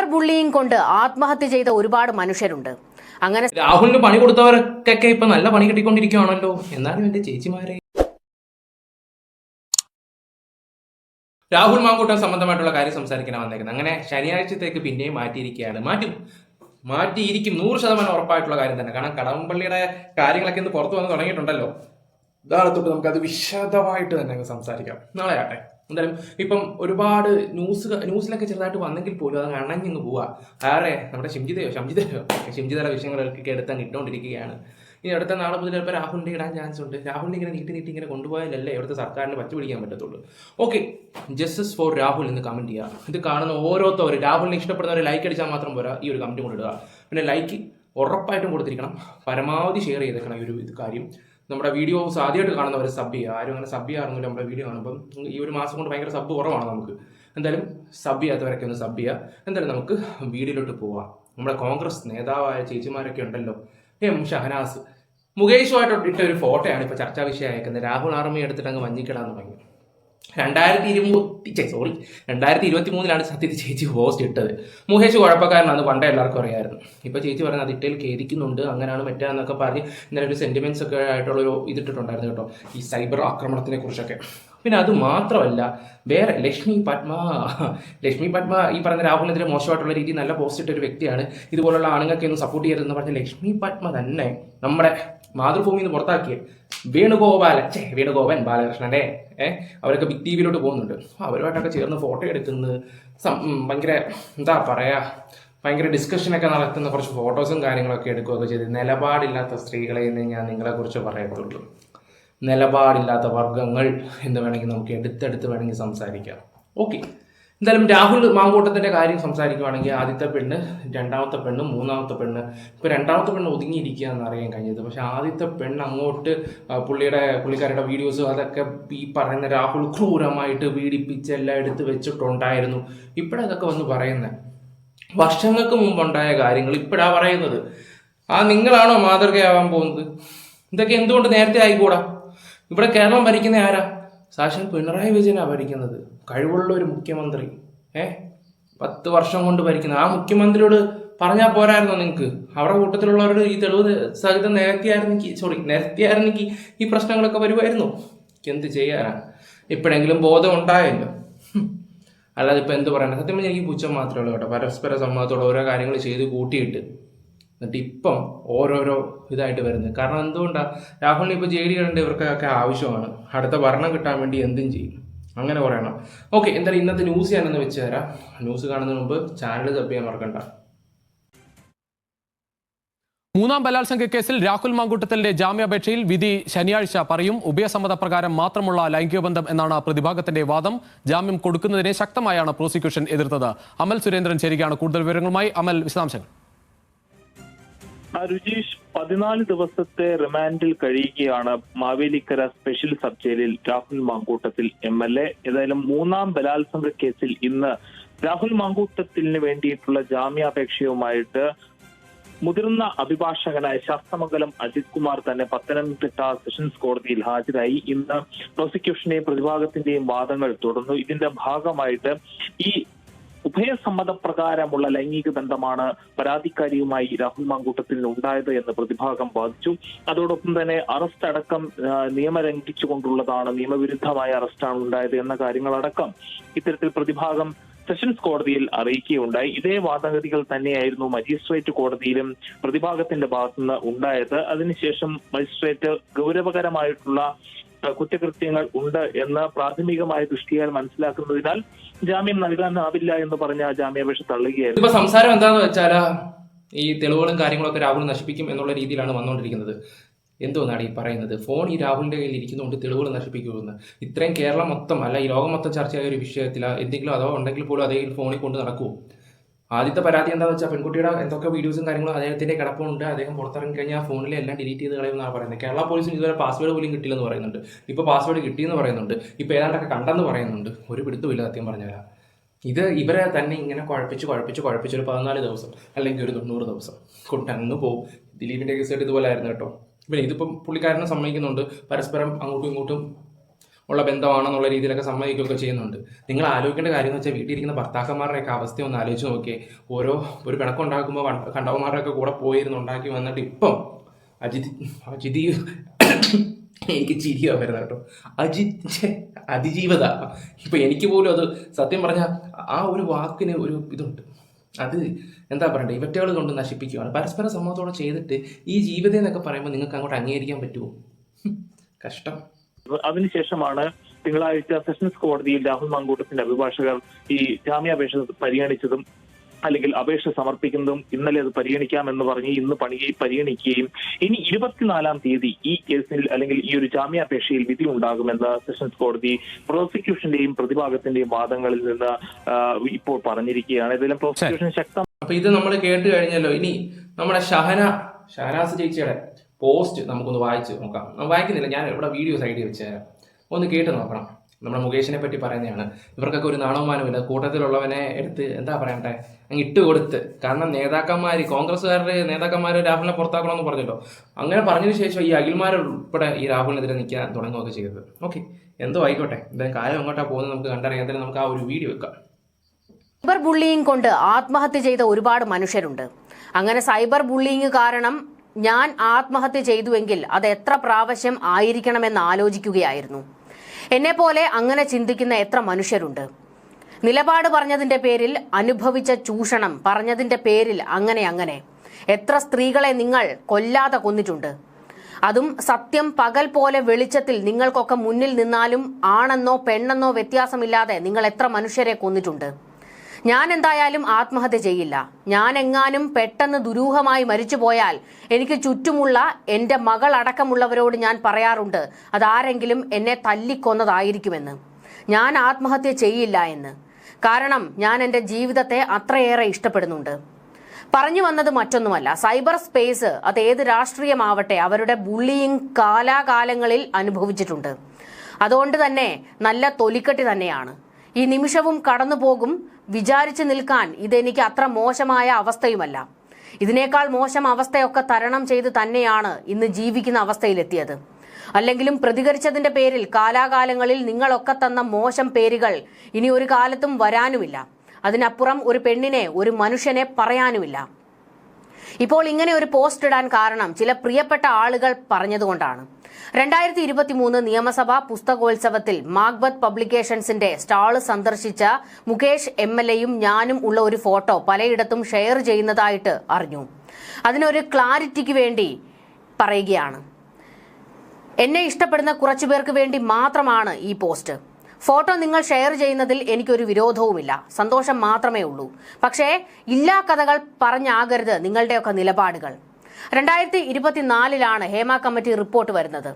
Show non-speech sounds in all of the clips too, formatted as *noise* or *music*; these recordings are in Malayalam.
സൈബർ ബുള്ളിയിങ് കൊണ്ട് ആത്മഹത്യ ചെയ്ത ഒരുപാട് മനുഷ്യരുണ്ട്. അങ്ങനെ രാഹുലിന് പണി കൊടുത്തവർക്കൊക്കെ ഇപ്പൊ നല്ല പണി കിട്ടിക്കൊണ്ടിരിക്കുകയാണല്ലോ. എന്നാലും എന്റെ ചേച്ചിമാരെ. രാഹുൽ മാങ്കൂട്ടം സംബന്ധമായിട്ടുള്ള കാര്യം സംസാരിക്കാനാണ് വന്നേക്കുന്നത്. അങ്ങനെ ശനിയാഴ്ചത്തേക്ക് പിന്നെയും മാറ്റിയിരിക്കുകയാണ്. മാറ്റും മാറ്റിയിരിക്കും നൂറ് ശതമാനം ഉറപ്പായിട്ടുള്ള കാര്യം തന്നെ. കാരണം കടമ്പള്ളിയുടെ കാര്യങ്ങളൊക്കെ ഇന്ന് പുറത്തു വന്ന് തുടങ്ങിയിട്ടുണ്ടല്ലോ. നാളെ തൊട്ട് നമുക്കത് വിശദമായിട്ട് തന്നെ സംസാരിക്കാം. നാളെ ആട്ടെ എന്തായാലും ഇപ്പം ഒരുപാട് ന്യൂസ് ന്യൂസിലൊക്കെ ചെറുതായിട്ട് വന്നെങ്കിൽ പോലും അത് അണഞ്ഞിങ്ങ് പോവാ. ആരെ നമ്മുടെ ഷിംജിതയോ ഷംജിതയോ ഷിംജിതയുടെ വിഷയങ്ങളൊക്കെ എടുത്താൽ ഇട്ടുകൊണ്ടിരിക്കുകയാണ് ഇനി അടുത്ത നാളെ മുതൽ ചിലപ്പോൾ രാഹുലിന്റെ ഇടാൻ ചാൻസ് ഉണ്ട്. രാഹുലിനെ ഇങ്ങനെ നീട്ടി നീട്ടി ഇങ്ങനെ കൊണ്ടുപോയാലല്ലേ ഇവിടുത്തെ സർക്കാരിന് പച്ച പിടിക്കാൻ പറ്റത്തുള്ളൂ. ഓക്കെ ജസ്റ്റിസ് ഫോർ രാഹുൽ എന്ന് കമന്റ് ചെയ്യുക ഇത് കാണുന്ന ഓരോരുത്തവർ രാഹുലിനെ ഇഷ്ടപ്പെടുന്നവരെ ലൈക്ക് അടിച്ചാൽ മാത്രം പോരാ. ഈ ഒരു കമന്റ് കൊണ്ടിടുക പിന്നെ ലൈക്ക് ഉറപ്പായിട്ടും കൊടുത്തിരിക്കണം. പരമാവധി ഷെയർ ചെയ്തേക്കണം ഈ ഒരു ഇത് കാര്യം. നമ്മുടെ വീഡിയോസ് ആദ്യമായിട്ട് കാണുന്നവർ സബ് ചെയ്യുക. ആരും അങ്ങനെ സബ് ചെയ്യാറൊന്നുമില്ല നമ്മുടെ വീഡിയോ കാണുമ്പം ഈ ഒരു മാസം കൊണ്ട് ഭയങ്കര സബ് കുറവാണ് നമുക്ക്. എന്തായാലും സബ് ചെയ്യാത്തവരൊക്കെ ഒന്ന് സബ് ചെയ്യുക. എന്തായാലും നമുക്ക് വീഡിയോയിലോട്ട് പോവാം. നമ്മുടെ കോൺഗ്രസ് നേതാവായ ചേച്ചിമാരൊക്കെ ഉണ്ടല്ലോ. എം ഷഹനാസ്. മുകേഷുമായിട്ട് ഇട്ട ഒരു ഫോട്ടോയാണ് ഇപ്പോൾ ചർച്ചാ വിഷയമായിരിക്കുന്നത് രാഹുൽ ആർമി എടുത്തിട്ട് അങ്ങ് മഞ്ഞിക്കിടാൻ തുടങ്ങി രണ്ടായിരത്തി ഇരുപത്തി സോറി രണ്ടായിരത്തി ഇരുപത്തി മൂന്നിലാണ് സത്യത്തിൽ ചേച്ചി പോസ്റ്റ് ഇട്ടത്. മുഹേഷ് കുഴപ്പക്കാരനാണ് പണ്ടേ എല്ലാവർക്കും അറിയായിരുന്നു. ഇപ്പോൾ ചേച്ചി പറയുന്നത് അത് ഇട്ടയിൽ ഖേദിക്കുന്നുണ്ട് അങ്ങനെയാണ് മറ്റാന്നൊക്കെ പറഞ്ഞ് ഇന്നലെ ഒരു സെന്റിമെന്റ്സ് ഒക്കെ ആയിട്ടുള്ളൊരു ഇതിട്ടിട്ടുണ്ടായിരുന്നു കേട്ടോ ഈ സൈബർ ആക്രമണത്തിനെ കുറിച്ചൊക്കെ. പിന്നെ അത് മാത്രമല്ല വേറെ ലക്ഷ്മി പത്മ ലക്ഷ്മി പത്മ ഈ പറഞ്ഞ രാഹുലിനെതിരെ മോശമായിട്ടുള്ള രീതിയിൽ നല്ല പോസ്റ്റ് ഇട്ട ഒരു വ്യക്തിയാണ്. ഇതുപോലുള്ള ആണുങ്ങൾക്ക് ഒന്നും സപ്പോർട്ട് ചെയ്യരുതെന്ന് പറഞ്ഞ ലക്ഷ്മി പത്മ തന്നെ നമ്മുടെ മാതൃഭൂമിയിൽ നിന്ന് പുറത്താക്കിയ വേണുഗോപാല ചേ വേണുഗോപൻ ബാലകൃഷ്ണന്റെ ഏഹ് അവരൊക്കെ ബിഗ് ടി വിയിലോട്ട് പോകുന്നുണ്ട് അവരുമായിട്ടൊക്കെ ചേർന്ന് ഫോട്ടോ എടുക്കുന്നത് ഭയങ്കര എന്താ പറയാ ഭയങ്കര ഡിസ്കഷനൊക്കെ നടത്തുന്ന കുറച്ച് ഫോട്ടോസും കാര്യങ്ങളൊക്കെ എടുക്കുകയൊക്കെ ചെയ്ത്. നിലപാടില്ലാത്ത സ്ത്രീകളെ എന്ന് ഞാൻ നിങ്ങളെക്കുറിച്ച് പറയത്തുള്ളൂ. നിലപാടില്ലാത്ത വർഗങ്ങൾ എന്ന് വേണമെങ്കിൽ നമുക്ക് എടുത്തെടുത്ത് വേണമെങ്കിൽ സംസാരിക്കാം. ഓക്കെ എന്തായാലും രാഹുൽ മാങ്കൂട്ടത്തിന്റെ കാര്യം സംസാരിക്കുവാണെങ്കിൽ ആദ്യത്തെ പെണ്ണ് രണ്ടാമത്തെ പെണ്ണ് മൂന്നാമത്തെ പെണ്ണ്. ഇപ്പൊ രണ്ടാമത്തെ പെണ്ണ് ഒതുങ്ങിയിരിക്കുക എന്ന് അറിയാൻ കഴിഞ്ഞത്. പക്ഷെ ആദ്യത്തെ പെണ്ണ് അങ്ങോട്ട് പുള്ളിയുടെ പുള്ളിക്കാരുടെ വീഡിയോസ് അതൊക്കെ ഈ പറയുന്ന രാഹുൽ ക്രൂരമായിട്ട് പീഡിപ്പിച്ച് എല്ലാം എടുത്ത് വെച്ചിട്ടുണ്ടായിരുന്നു. ഇപ്പോഴതൊക്കെ വന്ന് പറയുന്നത്. വർഷങ്ങൾക്ക് മുമ്പുണ്ടായ കാര്യങ്ങൾ ഇപ്പോഴാ പറയുന്നത്. ആ നിങ്ങളാണോ മാതൃകയാവാൻ പോകുന്നത്? ഇതൊക്കെ എന്തുകൊണ്ട് നേരത്തെ ആയിക്കൂടാ? ഇവിടെ കേരളം ഭരിക്കുന്ന ആരാ? സാക്ഷാൽ പിണറായി വിജയനാണ് ഭരിക്കുന്നത്. കഴിവുള്ള ഒരു മുഖ്യമന്ത്രി. ഏ? പത്ത് വർഷം കൊണ്ട് ഭരിക്കുന്ന. ആ മുഖ്യമന്ത്രിയോട് പറഞ്ഞാൽ പോരായിരുന്നോ നിങ്ങൾക്ക് അവരുടെ കൂട്ടത്തിലുള്ളവരോട് ഈ തെളിവ് സഹിതം നിരത്തിയായിരുന്നെങ്കിൽ സോറി നിരത്തിയായിരുന്നെങ്കിൽ ഈ പ്രശ്നങ്ങളൊക്കെ വരുമായിരുന്നു. എന്ത് ചെയ്യാനാ? ഇപ്പോഴെങ്കിലും ബോധം ഉണ്ടായല്ലോ. അല്ലാതെ ഇപ്പം എന്ത് പറയണം സത്യം പറഞ്ഞാൽ എനിക്ക് പുച്ഛം മാത്രമേ ഉള്ളൂ കേട്ടോ. പരസ്പര സമ്മതത്തോടെ ഓരോ കാര്യങ്ങൾ ചെയ്ത് കൂട്ടിയിട്ട്. എന്നിട്ട് ഇപ്പം ഓരോരോ ഇതായിട്ട് വരുന്നത്. കാരണം എന്തുകൊണ്ടാണ് രാഹുലിന് ഇപ്പോൾ ജെ ഡി കണ്ട് ഇവർക്കൊക്കെ ആവശ്യമാണ്. അടുത്ത ഭരണം കിട്ടാൻ വേണ്ടി എന്തും ചെയ്യും. അങ്ങനെ പറയണം. ഓക്കെ എന്തായാലും ഇന്നത്തെ ന്യൂസ് ഞാനൊന്ന് വെച്ച് തരാം. ന്യൂസ് കാണുന്നതിന് മുമ്പ് ചാനൽ സബ് ചെയ്യാൻ മറക്കണ്ട. മൂന്നാം ബലാത്സംഗ കേസിൽ രാഹുൽ മാങ്കൂട്ടത്തിന്റെ ജാമ്യാപേക്ഷയിൽ വിധി ശനിയാഴ്ച പറയും. ഉഭയസമ്മത പ്രകാരം മാത്രമുള്ള ലൈംഗികബന്ധം എന്നാണ് പ്രതിഭാഗത്തിന്റെ വാദം. ജാമ്യം കൊടുക്കുന്നതിനെ ശക്തമായാണ് പ്രോസിക്യൂഷൻ എതിർത്തത്. അമൽ സുരേന്ദ്രൻ ചേരുകയാണ് കൂടുതൽ വിവരങ്ങളുമായി. അമൽ വിശദാംശങ്ങൾ. രുചീഷ് പതിനാല് ദിവസത്തെ റിമാൻഡിൽ കഴിയുകയാണ് മാവേലിക്കര സ്പെഷ്യൽ സബ് ജയിലിൽ Rahul Mamkootathil M L A. ഏതായാലും മൂന്നാം ബലാത്സംഗ കേസിൽ ഇന്ന് രാഹുൽ മാങ്കൂട്ടത്തിന് വേണ്ടിയിട്ടുള്ള ജാമ്യാപേക്ഷയുമായിട്ട് മുതിർന്ന അഭിഭാഷകനായ ശാസ്തമംഗലം അജിത് കുമാർ തന്നെ പത്തനംതിട്ട സെഷൻസ് കോടതിയിൽ ഹാജരായി. ഇന്ന് പ്രോസിക്യൂഷന്റെയും പ്രതിഭാഗത്തിന്റെയും വാദങ്ങൾ തുടർന്നു. ഇതിന്റെ ഭാഗമായിട്ട് ഈ ഉഭയസമ്മതപ്രകാരമുള്ള ലൈംഗിക ബന്ധമാണ് പരാതിക്കാരിയുമായി രാഹുൽ മാങ്കൂട്ടത്തിൽ ഉണ്ടായത് എന്ന് പ്രതിഭാഗം വാദിച്ചു. അതോടൊപ്പം തന്നെ അറസ്റ്റ് അടക്കം നിയമം ലംഘിച്ചുകൊണ്ടുള്ളതാണ് നിയമവിരുദ്ധമായ അറസ്റ്റാണ് ഉണ്ടായത് എന്ന കാര്യങ്ങളടക്കം ഇത്തരത്തിൽ പ്രതിഭാഗം സെഷൻസ് കോടതിയിൽ അറിയിക്കുകയുണ്ടായി. ഇതേ വാദഗതികൾ തന്നെയായിരുന്നു മജിസ്ട്രേറ്റ് കോടതിയിലും പ്രതിഭാഗത്തിന്റെ ഭാഗത്തുനിന്ന് ഉണ്ടായത്. അതിനുശേഷം മജിസ്ട്രേറ്റ് ഗൗരവകരമായിട്ടുള്ള കുറ്റകൃത്യങ്ങൾ ഉണ്ട് എന്ന് പ്രാഥമികമായ ദൃഷ്ടിയാൽ മനസ്സിലാക്കുന്നതിനാൽ ജാമ്യം നൽകാനാവില്ല എന്ന് പറഞ്ഞ ജാമ്യാപേക്ഷ തള്ളുകയായിരുന്നു. ഇപ്പൊ സംസാരം എന്താന്ന് വെച്ചാൽ ഈ തെളിവുകളും കാര്യങ്ങളൊക്കെ രാഹുൽ നശിപ്പിക്കും എന്നുള്ള രീതിയിലാണ് വന്നുകൊണ്ടിരിക്കുന്നത് എന്തോന്നാണ് ഈ പറയുന്നത്? ഫോൺ ഈ രാഹുലിന്റെ കയ്യിൽ ഇരിക്കുന്നതുകൊണ്ട് തെളിവുകൾ നശിപ്പിക്കുമെന്ന്. ഇത്രയും കേരളം മൊത്തം അല്ല ഈ ലോകം മൊത്തം ചർച്ചയായ ഒരു വിഷയത്തിൽ എന്തെങ്കിലും അതോ ഉണ്ടെങ്കിൽ പോലും അതേ ഫോണിൽ കൊണ്ട് നടക്കുമോ ആദ്യത്തെ പരാതി എന്താ വെച്ചാൽ പെൺകുട്ടിയുടെ എന്തൊക്കെ വീഡിയോസും കാര്യങ്ങളും അദ്ദേഹത്തിന്റെ കിടപ്പുണ്ട്. അദ്ദേഹം പുറത്തിറങ്ങി കഴിഞ്ഞാൽ ഫോണിലെ എല്ലാം ഡിലീറ്റ് ചെയ്ത് കളയുമെന്നാണ് പറയുന്നത്. കേരള പോലീസിന് ഇതുവരെ പാസ്വേഡ് പോലും കിട്ടില്ലെന്ന് പറയുന്നുണ്ട്. ഇപ്പോൾ പാസ്വേഡ് കിട്ടിയെന്ന് പറയുന്നുണ്ട്. ഇപ്പോൾ ഏതാണ്ടൊക്കെ കണ്ടെന്ന് പറയുന്നുണ്ട്. ഒരു പിടുത്തുമില്ല സത്യം പറഞ്ഞാൽ ഇത് ഇവരെ തന്നെ ഇങ്ങനെ കുഴപ്പിച്ച് കുഴപ്പിച്ച് കുഴപ്പിച്ച് ഒരു പതിനാല് ദിവസം അല്ലെങ്കിൽ ഒരു തൊണ്ണൂറ് ദിവസം കൊണ്ടങ്ങ് പോകും ദിലീപിന്റെ കേസായിട്ട് ഇതുപോലെ ആയിരുന്നു കേട്ടോ. പിന്നെ ഇതിപ്പം പുള്ളിക്കാരനെ സമ്മതിക്കുന്നുണ്ട്. പരസ്പരം അങ്ങോട്ടും ഇങ്ങോട്ടും ഉള്ള ബന്ധമാണെന്നുള്ള രീതിയിലൊക്കെ സമ്മതിക്കുകയൊക്കെ ചെയ്യുന്നുണ്ട്. നിങ്ങൾ ആലോചിക്കേണ്ട കാര്യം എന്ന് വെച്ചാൽ വീട്ടിലിരിക്കുന്ന ഭർത്താക്കന്മാരുടെയൊക്കെ അവസ്ഥ ഒന്ന് ആലോചിച്ച് നോക്കിയേ. ഓരോ ഒരു കണക്കുണ്ടാക്കുമ്പോൾ കണ്ടവന്മാരുടെയൊക്കെ കൂടെ പോയിരുന്നു ഉണ്ടാക്കി വന്നിട്ട് ഇപ്പം അജിത് അജിതി *coughs* എനിക്ക് ചിരിയാ വരുന്നത് കേട്ടോ. അജിത് അതിജീവത. ഇപ്പൊ എനിക്ക് പോലും അത് സത്യം പറഞ്ഞാൽ ആ ഒരു വാക്കിന് ഒരു ഇതുണ്ട്. അത് എന്താ പറയണ്ടേ? ഇവറ്റകൾ കൊണ്ട് നശിപ്പിക്കുകയാണ് പരസ്പര സമ്മതത്തോടെ ചെയ്തിട്ട് ഈ ജീവിതം എന്നൊക്കെ പറയുമ്പോൾ നിങ്ങൾക്ക് അങ്ങോട്ട് അംഗീകരിക്കാൻ പറ്റുമോ? കഷ്ടം. അതിനുശേഷമാണ് തിങ്കളാഴ്ച സെഷൻസ് കോടതിയിൽ രാഹുൽ മാങ്കൂട്ടത്തിന്റെ അഭിഭാഷകർ ഈ ജാമ്യാപേക്ഷ പരിഗണിച്ചതും അല്ലെങ്കിൽ അപേക്ഷ സമർപ്പിക്കുന്നതും ഇന്നലെ അത് പരിഗണിക്കാമെന്ന് പറഞ്ഞ് ഇന്ന് പണി പരിഗണിക്കുകയും ഇനി ഇരുപത്തിനാലാം തീയതി ഈ കേസിൽ അല്ലെങ്കിൽ ഈ ഒരു ജാമ്യാപേക്ഷയിൽ വിധി ഉണ്ടാകുമെന്ന് സെഷൻസ് കോടതി പ്രോസിക്യൂഷന്റെയും പ്രതിഭാഗത്തിന്റെയും വാദങ്ങളിൽ നിന്ന് ഇപ്പോൾ പറഞ്ഞിരിക്കുകയാണ്. ഇതിലും പ്രോസിക്യൂഷൻ ശക്തം അപ്പൊ ഇത് നമ്മൾ കേട്ട് കഴിഞ്ഞല്ലോ. ഇനി നമ്മുടെ ഷഹന ഷഹനാസ് ചേച്ചിയുടെ പോസ്റ്റ് നമുക്കൊന്ന് വായിച്ച് നോക്കാം. വായിക്കുന്നില്ല ഞാൻ ഇവിടെ വീഡിയോ സൈഡിൽ വെച്ച് ഒന്ന് കേട്ട് നോക്കണം. നമ്മുടെ മുകേഷിനെ പറ്റി പറയുന്നതാണ്. ഇവർക്കൊക്കെ ഒരു നാണവമാനമില്ല. കൂട്ടത്തിലുള്ളവനെ എടുത്ത് എന്താ പറയണ്ടേ? അങ്ങ് ഇട്ട് കൊടുത്ത്. കാരണം നേതാക്കന്മാർ കോൺഗ്രസ്സുകാരുടെ നേതാക്കന്മാർ രാഹുലിനെ പുറത്താക്കണമെന്ന് പറഞ്ഞല്ലോ. അങ്ങനെ പറഞ്ഞതിന് ശേഷം ഈ അഖിൽമാരുൾപ്പെടെ ഈ രാഹുലിനെതിരെ നിൽക്കാൻ തുടങ്ങുകയൊക്കെ ചെയ്തത്. ഓക്കെ എന്തോ ആയിക്കോട്ടെ. എന്തായാലും കാര്യം എങ്ങോട്ടാ പോകുന്നത് നമുക്ക് കണ്ടറിയാം. എന്തായാലും നമുക്ക് ആ ഒരു വീഡിയോ വെക്കാം. സൈബർ ബുള്ളിയിങ് കൊണ്ട് ആത്മഹത്യ ചെയ്ത ഒരുപാട് മനുഷ്യരുണ്ട്. അങ്ങനെ സൈബർ ബുള്ളിയിങ് കാരണം ഞാൻ ആത്മഹത്യ ചെയ്തുവെങ്കിൽ അത് എത്ര പ്രാവശ്യം ആയിരിക്കണമെന്ന് ആലോചിക്കുകയായിരുന്നു. എന്നെ പോലെ അങ്ങനെ ചിന്തിക്കുന്ന എത്ര മനുഷ്യരുണ്ട്. നിലപാട് പറഞ്ഞതിന്റെ പേരിൽ അനുഭവിച്ച ചൂഷണം പറഞ്ഞതിന്റെ പേരിൽ അങ്ങനെ അങ്ങനെ. എത്ര സ്ത്രീകളെ നിങ്ങൾ കൊല്ലാതെ കൊന്നിട്ടുണ്ട്. അതും സത്യം പകൽ പോലെ വെളിച്ചത്തിൽ നിങ്ങൾക്കൊക്കെ മുന്നിൽ നിന്നാലും ആണെന്നോ പെണ്ണെന്നോ വ്യത്യാസമില്ലാതെ നിങ്ങൾ എത്ര മനുഷ്യരെ കൊന്നിട്ടുണ്ട്. ഞാൻ എന്തായാലും ആത്മഹത്യ ചെയ്യില്ല. ഞാൻ എങ്ങാനും പെട്ടെന്ന് ദുരൂഹമായി മരിച്ചു പോയാൽ എനിക്ക് ചുറ്റുമുള്ള എന്റെ മകൾ അടക്കമുള്ളവരോട് ഞാൻ പറയാറുണ്ട് അതാരെങ്കിലും എന്നെ തല്ലിക്കൊന്നതായിരിക്കുമെന്ന്. ഞാൻ ആത്മഹത്യ ചെയ്യില്ല എന്ന്. കാരണം ഞാൻ എന്റെ ജീവിതത്തെ അത്രയേറെ ഇഷ്ടപ്പെടുന്നുണ്ട്. പറഞ്ഞു വന്നത് മറ്റൊന്നുമല്ല. സൈബർ സ്പേസ് അത് ഏത് രാഷ്ട്രീയമാവട്ടെ അവരുടെ ബുള്ളിയിങ് കാലാകാലങ്ങളിൽ അനുഭവിച്ചിട്ടുണ്ട്. അതുകൊണ്ട് തന്നെ നല്ല തൊലിക്കെട്ടി തന്നെയാണ്. ഈ നിമിഷവും കടന്നു പോകും വിചാരിച്ചു നിൽക്കാൻ ഇതെനിക്ക് അത്ര മോശമായ അവസ്ഥയുമല്ല. ഇതിനേക്കാൾ മോശം അവസ്ഥയൊക്കെ തരണം ചെയ്ത് തന്നെയാണ് ഇന്ന് ജീവിക്കുന്ന അവസ്ഥയിലെത്തിയത്. അല്ലെങ്കിലും പ്രതികരിച്ചതിന്റെ പേരിൽ കാലാകാലങ്ങളിൽ നിങ്ങളൊക്കെ തന്ന മോശം പേരുകൾ ഇനി ഒരു കാലത്തും വരാനുമില്ല. അതിനപ്പുറം ഒരു പെണ്ണിനെ ഒരു മനുഷ്യനെ പറയാനുമില്ല. ഇപ്പോൾ ഇങ്ങനെ ഒരു പോസ്റ്റ് ഇടാൻ കാരണം ചില പ്രിയപ്പെട്ട ആളുകൾ പറഞ്ഞതുകൊണ്ടാണ്. രണ്ടായിരത്തി ഇരുപത്തി മൂന്ന് നിയമസഭാ പുസ്തകോത്സവത്തിൽ മാഗ്ബത്ത് പബ്ലിക്കേഷൻസിന്റെ സ്റ്റാൾ സന്ദർശിച്ച മുകേഷ് എം എൽ എയും ഞാനും ഉള്ള ഒരു ഫോട്ടോ പലയിടത്തും ഷെയർ ചെയ്യുന്നതായിട്ട് അറിഞ്ഞു. അതിനൊരു ക്ലാരിറ്റിക്ക് വേണ്ടി പറയുകയാണ്. എന്നെ ഇഷ്ടപ്പെടുന്ന കുറച്ചു പേർക്ക് വേണ്ടി മാത്രമാണ് ഈ പോസ്റ്റ്. ഫോട്ടോ നിങ്ങൾ ഷെയർ ചെയ്യുന്നതിൽ എനിക്കൊരു വിരോധവുമില്ല. സന്തോഷം മാത്രമേ ഉള്ളൂ. പക്ഷേ ഇല്ലാ കഥകൾ പറഞ്ഞാകരുത് നിങ്ങളുടെയൊക്കെ നിലപാടുകൾ. രണ്ടായിരത്തി ഇരുപത്തിനാലിലാണ് ഹേമ കമ്മിറ്റി റിപ്പോർട്ട് വരുന്നത്.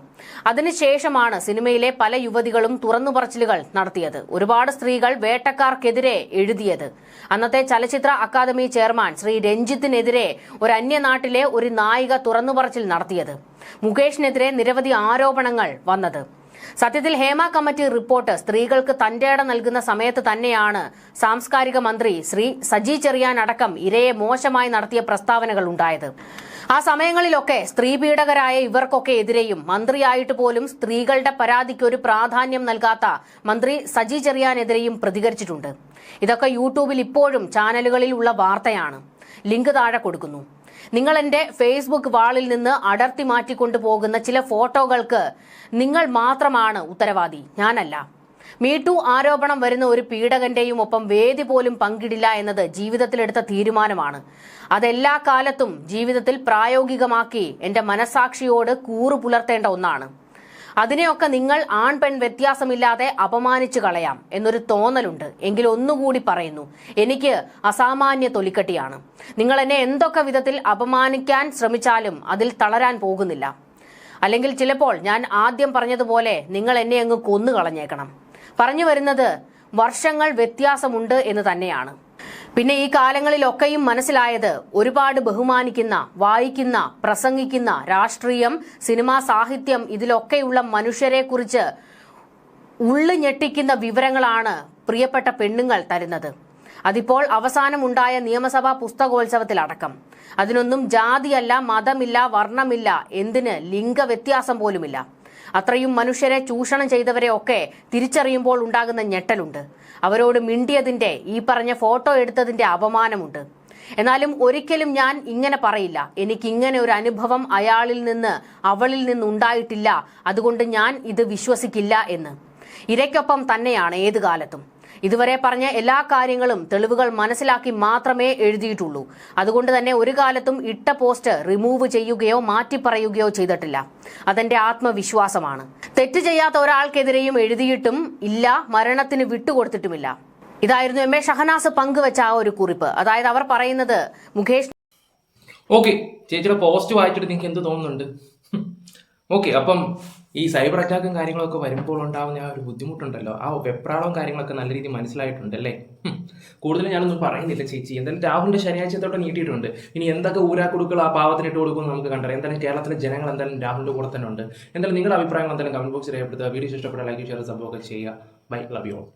അതിനുശേഷമാണ് സിനിമയിലെ പല യുവതികളും തുറന്നു പറച്ചിലുകൾ നടത്തിയത്. ഒരുപാട് സ്ത്രീകൾ വേട്ടക്കാർക്കെതിരെ എഴുതിയത്. അന്നത്തെ ചലച്ചിത്ര അക്കാദമി ചെയർമാൻ ശ്രീ രഞ്ജിത്തിനെതിരെ ഒരു അന്യനാട്ടിലെ ഒരു നായിക തുറന്നു പറച്ചിൽ നടത്തിയത്. മുകേഷിനെതിരെ നിരവധി ആരോപണങ്ങൾ വന്നത്. സത്യത്തിൽ ഹേമ കമ്മിറ്റി റിപ്പോർട്ട് സ്ത്രീകൾക്ക് തന്റെ ഇടം നൽകുന്ന സമയത്ത് തന്നെയാണ് സാംസ്കാരിക മന്ത്രി ശ്രീ സജി ചെറിയാൻ അടക്കം ഇരയെ മോശമായി നടത്തിയ പ്രസ്താവനകൾ ഉണ്ടായത്. ആ സമയങ്ങളിലൊക്കെ സ്ത്രീപീഡകരായ ഇവർക്കൊക്കെ എതിരെയും മന്ത്രിയായിട്ട് പോലും സ്ത്രീകളുടെ പരാതിക്ക് ഒരു പ്രാധാന്യം നൽകാത്ത മന്ത്രി സജി ചെറിയാനെതിരെയും പ്രതികരിച്ചിട്ടുണ്ട്. ഇതൊക്കെ യൂട്യൂബിൽ ഇപ്പോഴും ചാനലുകളിൽ ഉള്ള വാർത്തയാണ്. ലിങ്ക് താഴെ കൊടുക്കുന്നു. നിങ്ങൾ എന്റെ ഫേസ്ബുക്ക് വാളിൽ നിന്ന് അടർത്തി മാറ്റിക്കൊണ്ടു പോകുന്ന ചില ഫോട്ടോകൾക്ക് നിങ്ങൾ മാത്രമാണ് ഉത്തരവാദി. ഞാനല്ല. മീട്ടു ആരോപണം വരുന്ന ഒരു പീഡകന്റെയും ഒപ്പം വേദി പോലും പങ്കിടില്ല എന്നത് ജീവിതത്തിലെടുത്ത തീരുമാനമാണ്. അതെല്ലാ കാലത്തും ജീവിതത്തിൽ പ്രായോഗികമാക്കി എന്റെ മനസാക്ഷിയോട് കൂറു പുലർത്തേണ്ട ഒന്നാണ്. അതിനെയൊക്കെ നിങ്ങൾ ആൺ പെൺ വ്യത്യാസമില്ലാതെ അപമാനിച്ചു കളയാം എന്നൊരു തോന്നലുണ്ട്. എങ്കിൽ ഒന്നുകൂടി പറയുന്നു. എനിക്ക് അസാമാന്യ തൊലിക്കട്ടിയാണ്. നിങ്ങൾ എന്നെ എന്തൊക്കെ വിധത്തിൽ അപമാനിക്കാൻ ശ്രമിച്ചാലും അതിൽ തളരാൻ പോകുന്നില്ല. അല്ലെങ്കിൽ ചിലപ്പോൾ ഞാൻ ആദ്യം പറഞ്ഞതുപോലെ നിങ്ങൾ എന്നെ അങ്ങ് കൊന്നു കളഞ്ഞേക്കണം പറഞ്ഞു വരുന്നത് വർഷങ്ങൾ വ്യത്യാസമുണ്ട് എന്ന് തന്നെയാണ്. പിന്നെ ഈ കാലങ്ങളിലൊക്കെയും മനസ്സിലായത് ഒരുപാട് ബഹുമാനിക്കുന്ന വായിക്കുന്ന പ്രസംഗിക്കുന്ന രാഷ്ട്രീയം സിനിമാ സാഹിത്യം ഇതിലൊക്കെയുള്ള മനുഷ്യരെ കുറിച്ച് ഉള്ളു ഞെട്ടിക്കുന്ന വിവരങ്ങളാണ് പ്രിയപ്പെട്ട പെണ്ണുങ്ങൾ തരുന്നത്. അതിപ്പോൾ അവസാനമുണ്ടായ നിയമസഭാ പുസ്തകോത്സവത്തിലടക്കം. അതിനൊന്നും ജാതിയല്ല മതമില്ല വർണമില്ല എന്തിന് ലിംഗ വ്യത്യാസം പോലുമില്ല. അത്രയും മനുഷ്യരെ ചൂഷണം ചെയ്തവരെ ഒക്കെ തിരിച്ചറിയുമ്പോൾ ഉണ്ടാകുന്ന ഞെട്ടലുണ്ട്. അവരോട് മിണ്ടിയതിന്റെ ഈ പറഞ്ഞ ഫോട്ടോ എടുത്തതിന്റെ അപമാനമുണ്ട്. എന്നാലും ഒരിക്കലും ഞാൻ ഇങ്ങനെ പറയില്ല. എനിക്ക് ഇങ്ങനെ ഒരു അനുഭവം അയാളിൽ നിന്ന് അവളിൽ നിന്ന് ഉണ്ടായിട്ടില്ല അതുകൊണ്ട് ഞാൻ ഇത് വിശ്വസിക്കില്ല എന്ന്. ഇരയ്ക്കൊപ്പം തന്നെയാണ് ഏത് കാലത്തും. ഇതുവരെ പറഞ്ഞ എല്ലാ കാര്യങ്ങളും തെളിവുകൾ മനസ്സിലാക്കി മാത്രമേ എഴുതിയിട്ടുള്ളൂ. അതുകൊണ്ട് തന്നെ ഒരു കാലത്തും ഇട്ട പോസ്റ്റ് റിമൂവ് ചെയ്യുകയോ മാറ്റിപ്പറയുകയോ ചെയ്തിട്ടില്ല. അതെന്റെ ആത്മവിശ്വാസമാണ്. തെറ്റ് ചെയ്യാത്ത ഒരാൾക്കെതിരെയും എഴുതിയിട്ടും ഇല്ല മരണത്തിന് വിട്ടുകൊടുത്തിട്ടുമില്ല. ഇതായിരുന്നു എം എ ഷഹനാസ് പങ്കുവച്ച ആ ഒരു കുറിപ്പ്. അതായത് അവർ പറയുന്നത് മുകേഷ് ഓക്കെ ചേച്ചിയുടെ പോസ്റ്റ് വായിച്ചിട്ട് നിങ്ങൾക്ക് എന്ത് തോന്നുന്നുണ്ട്? ഓക്കെ അപ്പം ഈ സൈബർ അറ്റാക്കും കാര്യങ്ങളൊക്കെ വരുമ്പോൾ ഉണ്ടാവുന്ന ആ ഒരു ബുദ്ധിമുട്ടുണ്ടല്ലോ. ആ വെപ്രാളവും കാര്യങ്ങളൊക്കെ നല്ല രീതിയിൽ മനസ്സിലായിട്ടുണ്ട് അല്ലേ? കൂടുതലും ഞാനൊന്നും പറയുന്നില്ല ചേച്ചി. എന്തായാലും രാഹുലിന്റെ ശനിയാഴ്ചത്തോടെ നീട്ടിയിട്ടുണ്ട്. ഇനി എന്തൊക്കെ ഊരാക്കുടുക്കൾ ആ പാവത്തിന് ഇട്ട് കൊടുക്കുമെന്ന് നമുക്ക് കണ്ടറിയാം. എന്തായാലും കേരളത്തിലെ ജനങ്ങൾ എന്തായാലും രാഹുലിന്റെ കൂടെ തന്നെ ഉണ്ട്. എന്തായാലും നിങ്ങളുടെ അഭിപ്രായങ്ങൾ എന്തായാലും കമന്റ് ബോക്സിൽ രേഖപ്പെടുത്തുക. വീഡിയോ ഇഷ്ടപ്പെട്ട ലൈക്ക് ഷെയർ സംഭവമൊക്കെ ചെയ്യുക. Bye love you all